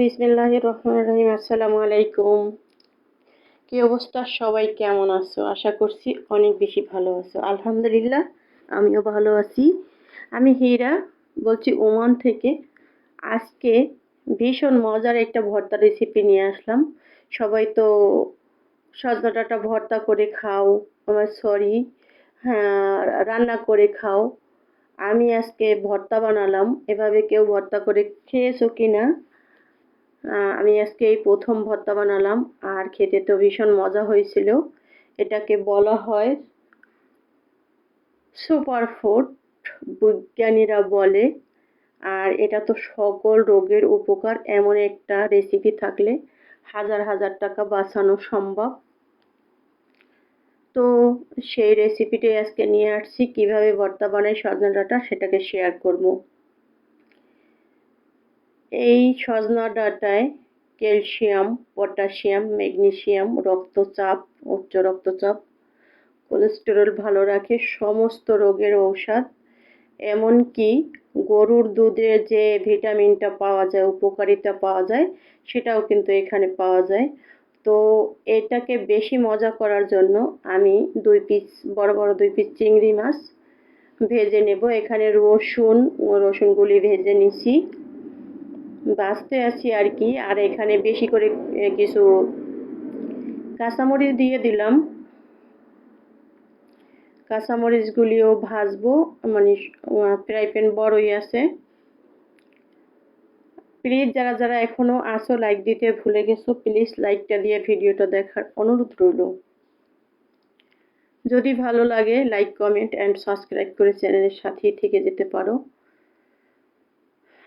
বিসমিল্লাহ রহমান রহিম আসসালামু আলাইকুম কি অবস্থা? সবাই কেমন আছো? আশা করছি অনেক বেশি ভালো আছো। আলহামদুলিল্লাহ, আমিও ভালো আছি। আমি হীরা, বলছি ওমান থেকে। আজকে ভীষণ মজার একটা ভর্তা রেসিপি নিয়ে আসলাম। সবাই তো সজনা ডাঁটা ভর্তা করে খাও, আমার সরি হ্যাঁ রান্না করে খাও। আমি আজকে ভর্তা বানালাম। এভাবে কেউ ভর্তা করে খেয়েছো কি না আমি আজকে এই প্রথম ভর্তা বানালাম। আর খেতে তো ভীষণ মজা হয়েছিল। এটাকে বলা হয় সুপার ফুড বিজ্ঞানীরা বলে। আর এটা তো সকল রোগের উপকার, এমন একটা রেসিপি থাকলে হাজার হাজার টাকা বাঁচানো সম্ভব। তো সেই রেসিপিটাই আজকে নিয়ে আসছি। কীভাবে ভর্তা বানাই সজনা ডাঁটা সেটাকে শেয়ার করব। এই সজনা ডাঁটায় ক্যালসিয়াম, পটাশিয়াম, ম্যাগনেসিয়াম, রক্তচাপ, উচ্চ রক্তচাপ, কোলেস্টেরল ভালো রাখে, সমস্ত রোগের ঔষধ, এমনকি গরুর দুধে যে ভিটামিনটা পাওয়া যায়, উপকারিতা পাওয়া যায়, সেটাও কিন্তু এখানে পাওয়া যায়। তো এটাকে বেশি মজা করার জন্য আমি দুই পিস, বড় বড় দুই পিস চিংড়ি মাছ ভেজে নেব। এখানে রসুন, রসুনগুলি ভেজে নিছি। বাঁচতে আছি আর কি, আর এখানে বেশি করে কিছু কাঁচামরিচ দিয়ে দিলাম। কাঁচামরিচগুলিও ভাজবো মানে ফ্রাই প্যান বড়ই আছে। প্লিজ, যারা যারা এখনও আসো লাইক দিতে ভুলে গেছো, প্লিজ লাইকটা দিয়ে ভিডিওটা দেখার অনুরোধ রইল। যদি ভালো লাগে, লাইক, কমেন্ট, অ্যান্ড সাবস্ক্রাইব করে চ্যানেলের সাথেই থেকে যেতে পারো।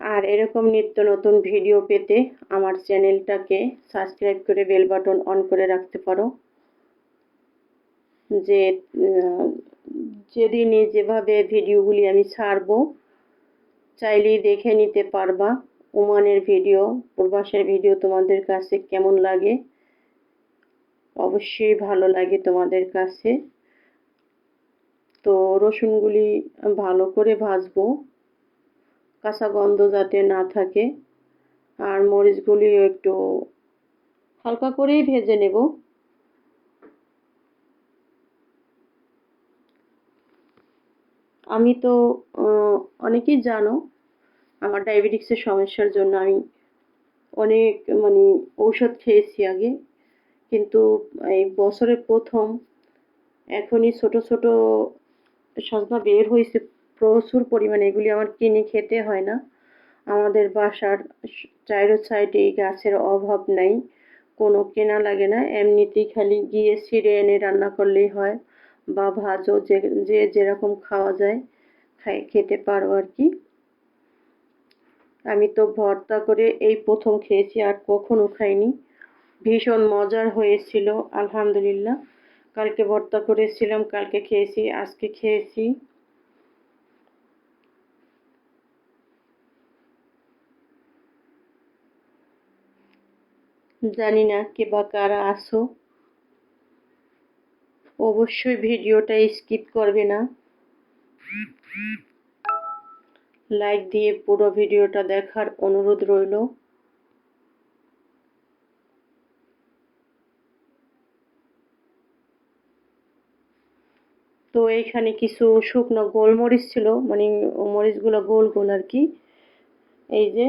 আর এরকম নিত্য নতুন ভিডিও পেতে আমার চ্যানেলটাকে সাবস্ক্রাইব করে বেল বাটন অন করে রাখতে পারো। যে যেদিনই যেভাবে ভিডিওগুলি আমি ছাড়বো, চাইলেই দেখে নিতে পারবা ওমানের ভিডিও প্রবাসের ভিডিও তোমাদের কাছে কেমন লাগে। অবশ্যই ভালো লাগে তোমাদের কাছে। তো রসুনগুলি ভালো করে ভাজবো। কাঁচা গন্ধ যাতে না থাকে। আর মরিচগুলিও একটু হালকা করেই ভেজে নেব। আমি তো অনেকেই জানো, আমার ডায়াবেটিক্সের সমস্যার জন্য আমি অনেক মানে ঔষধ খেয়েছি আগে। কিন্তু এই বছরের প্রথম এখনই ছোট ছোট সজনা বের হয়েছে প্রচুর পরিমাণে এগুলি আমার কিনে খেতে হয় না। আমাদের বাসার চাইরো সাইডে এই গাছের অভাব নাই, কোনো কেনা লাগে না। এমনিতেই খালি গিয়ে ছিঁড়ে এনে রান্না করলেই হয় বা ভাজও যে যে যেরকম খাওয়া যায়, খাই, খেতে পারো আর কি। আমি তো ভর্তা করে এই প্রথম খেয়েছি, আর কখনো খাইনি। ভীষণ মজার হয়েছিল, আলহামদুলিল্লাহ। কালকে ভর্তা করেছিলাম, কালকে খেয়েছি, আজকে খেয়েছি। জানি না কে বা কারা আসো অবশ্যই ভিডিওটা স্কিপ করবে না। লাইক দিয়ে পুরো ভিডিওটা দেখার অনুরোধ রইল। তো এইখানে কিছু শুকনো গোলমরিচ ছিল মানে মরিচগুলো গোল গোল আর কি। এই যে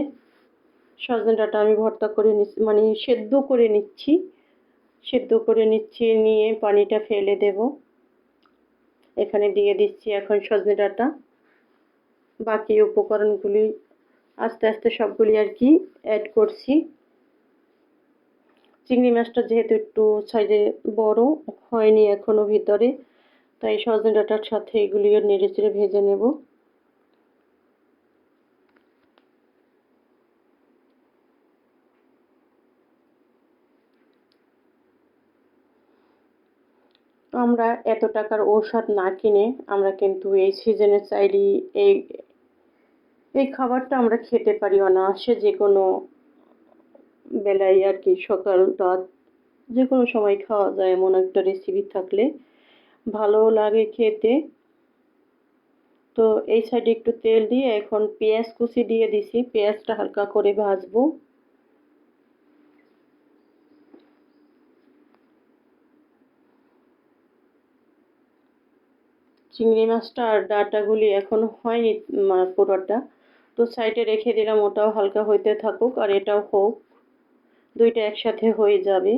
সজনাটা আমি ভর্তা করে নিচ্ছি মানে সেদ্ধ করে নিচ্ছি। সেদ্ধ করে নিচ্ছি, নিয়ে পানিটা ফেলে দেব। এখানে দিয়ে দিচ্ছি এখন সজনে ডাঁটা। বাকি উপকরণগুলি আস্তে আস্তে সবগুলি আর কি অ্যাড করছি। চিংড়ি মাছটা যেহেতু একটু সাইজে বড় হয়নি এখনও ভিতরে, তাই সজনে ডাঁটার সাথে এগুলিও নেড়ে চেড়ে ভেজে নেব। আমরা এত টাকার ঔষধ না কিনে আমরা কিন্তু এই সিজনে চাইলেই এই এই খাবারটা আমরা খেতে পারি অনায়াসে যে কোনো বেলায় আর কি, সকাল, রাত যে কোনো সময় খাওয়া যায় এমন একটা রেসিপি থাকলে ভালো লাগে খেতে। তো এই সাইডে একটু তেল দিয়ে এখন পেঁয়াজ কুচি দিয়ে দিছি, পেঁয়াজটা হালকা করে ভাজবো। চিংড়ি মাছটা আর ডাটাগুলি এখনও হয়নি পুরোটা তো সাইডে রেখে দিলাম, ওটাও হালকা হইতে থাকুক আর এটাও হোক। দুইটা একসাথে হয়ে যাবে।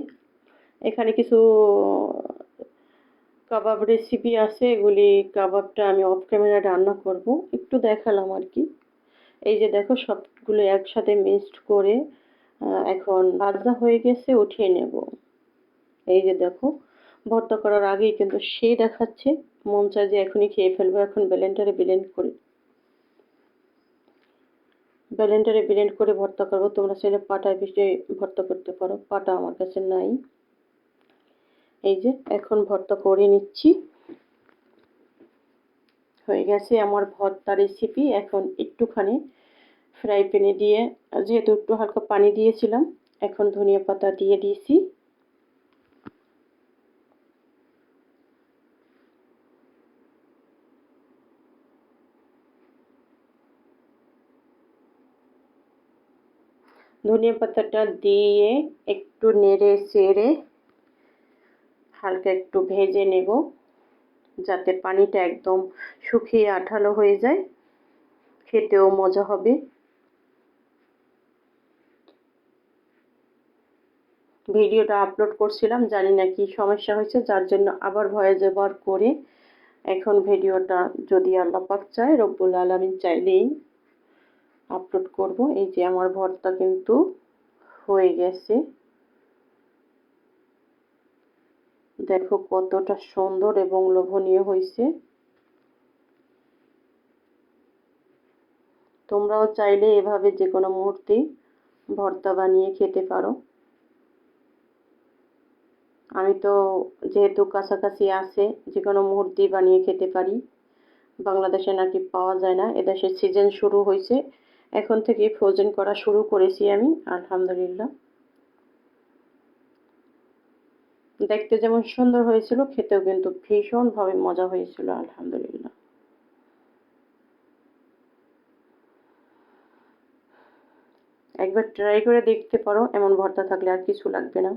এখানে কিছু, কাবাব রেসিপি আছে, এগুলি কাবাবটা আমি অফ ক্যামেরা রান্না করব। একটু দেখালাম আর কি। এই যে দেখো, সবগুলো একসাথে মিক্সড করে এখন ভাজা হয়ে গেছে, উঠিয়ে নেব। এই যে দেখো, ভর্তা করার আগেই কিন্তু সে দেখাচ্ছে। মন চায় যে এখনই খেয়ে ফেলব, এখন ব্লেন্ডারে ব্লেন্ড করি। ব্লেন্ডারে ব্লেন্ড করে ভর্তা করব, তোমরা চাইলে পাটায় পিষে ভর্তা করতে পারো, পাটা আমার কাছে নাই। এই যে, এখন ভর্তা করে নিচ্ছি। হয়ে গেছে আমার ভর্তা রেসিপি এখন একটুখানি ফ্রাই প্যানে দিয়ে, যেহেতু একটু হালকা পানি দিয়েছিলাম, এখন ধনিয়া পাতা দিয়ে দিয়েছি। ধনিয়া পাতাটা দিয়ে একটু নেড়ে চেড়ে হালকা একটু ভেজে নেব, যাতে পানিটা একদম শুকিয়ে আঠালো হয়ে যায়। খেতেও মজা হবে। ভিডিওটা আপলোড করছিলাম, জানি না কি সমস্যা হয়েছে, যার জন্য আবার ভয়েস ওভার করে এখন ভিডিওটা যদি আল্লাহ পাক চায়, রব্বুল আলমিন চাইলেই আপলোড করব। এই যে আমার ভর্তা কিন্তু হয়ে গেছে। দেখো কতটা সুন্দর এবং লোভনীয় হয়েছে। তোমরাও চাইলে এভাবে যে কোনো মুহূর্তে ভর্তা বানিয়ে খেতে পারো। আমি তো যেহেতু কাছাকাছি আছে, যে কোনো মুহূর্তেই বানিয়ে খেতে পারি। বাংলাদেশে নাকি পাওয়া যায় না। এদেশে সিজন শুরু হয়েছে। এখন থেকে ফ্রোজেন করা শুরু করেছি আমি, আলহামদুলিল্লাহ। দেখতে যেমন সুন্দর হয়েছিল, খেতেও কিন্তু ভীষণভাবে মজা হয়েছিল, আলহামদুলিল্লাহ। একবার ট্রাই করে দেখতে পারো, এমন ভর্তা থাকলে আর কিছু লাগবে না।